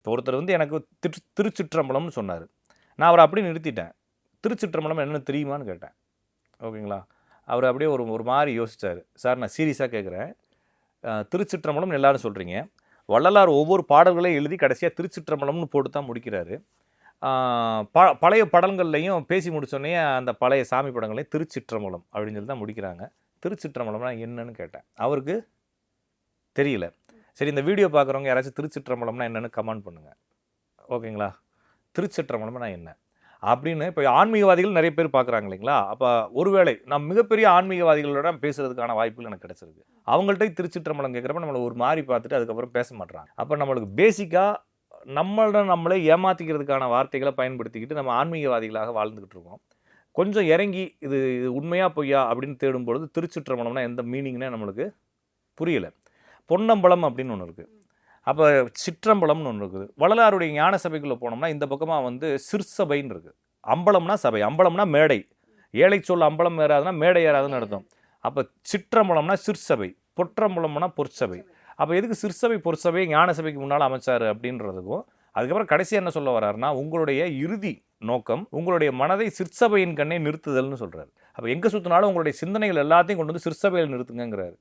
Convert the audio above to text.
இப்போ ஒருத்தர் வந்து எனக்கு திரு திருச்சிற்றம்பலம்னு சொன்னார். நான் அவரை அப்படியே நிறுத்திட்டேன். திருச்சிற்றம்பலம் என்னென்னு தெரியுமான்னு கேட்டேன். ஓகேங்களா? அவர் அப்படியே ஒரு ஒரு மாதிரி யோசிச்சார். சார் நான் சீரியஸாக கேட்குறேன் திருச்சிற்றம்பலம்னு எல்லாரும் சொல்கிறீங்க வள்ளலார் ஒவ்வொரு பாடல்களையும் எழுதி கடைசியாக திருச்சிற்றம்பலம்னு போட்டு தான் முடிக்கிறாரு ப பழைய படங்கள்லையும் பேசி முடித்தோடனே அந்த பழைய சாமி படங்களையும் திருச்சிற்றம்பலம் அப்படின்னு சொல்லி தான் முடிக்கிறாங்க. திருச்சிற்றம்பலம்னா என்னன்னு கேட்டேன். அவருக்கு தெரியல. சரி இந்த வீடியோ பார்க்குறவங்க யாராச்சும் திருச்சிற்றம்பலம்னா என்னென்னு கமெண்ட் பண்ணுங்கள் ஓகேங்களா? திருச்சிற்றம்பலம்னா என்ன? அப்படின்னு இப்போ ஆன்மீகவாதிகள் நிறைய பேர் பார்க்குறாங்க இல்லைங்களா? அப்போ ஒருவேளை நான் மிகப்பெரிய ஆன்மீகவாதிகளோட பேசுறதுக்கான வாய்ப்புகள் எனக்கு கிடச்சிருக்கு. அவங்கள்ட்ட திருச்சிற்றம்பலம் கேட்குறப்ப நம்மளை ஒரு மாதிரி பார்த்துட்டு அதுக்கப்புறம் பேச மாட்டுறாங்க அப்போ நம்மளுக்கு பேசிக்காக நம்மளோட நம்மளே ஏமாற்றிக்கிறதுக்கான வார்த்தைகளை பயன்படுத்திக்கிட்டு நம்ம ஆன்மீகவாதிகளாக வாழ்ந்துக்கிட்டு இருக்கோம். கொஞ்சம் இறங்கி இது இது உண்மையா பொய்யா அப்படின்னு தேடும் பொழுது திருச்சிற்றம்பலம்னா எந்த மீனிங்னே நம்மளுக்கு புரியல. பொன்னம்பலம் அப்படின்னு ஒன்று இருக்குது அப்போ சிற்றம்பலம்னு ஒன்று இருக்குது. வள்ளலாருடைய ஞான சபைக்குள்ளே போனோம்னா இந்த பக்கமாக வந்து சிற்சபைன்னு இருக்குது அம்பலம்னா சபை அம்பலம்னா மேடை. ஏழை சொல் அம்பலம் ஏறாதுன்னா மேடை ஏறாதுன்னு அர்த்தம். அப்போ சிற்றம்பலம்னா சிற்சபை பொற்றம்பலம்னா பொற்சபை. அப்போ எதுக்கு சிற்சபை பொற்சபை ஞான சபைக்கு முன்னால் அமைச்சார் அப்படின்றதுக்கும் அதுக்கப்புறம் கடைசி என்ன சொல்ல வர்றாருன்னா உங்களுடைய இறுதி நோக்கம் உங்களுடைய மனதை சிற்சபையின் கண்ணே நிறுத்துதல்னு சொல்கிறார் அப்போ எங்கே சுற்றினாலும் உங்களுடைய சிந்தனைகள் எல்லாத்தையும் கொண்டு வந்து சிற்சபையில் நிறுத்துங்கிறாரு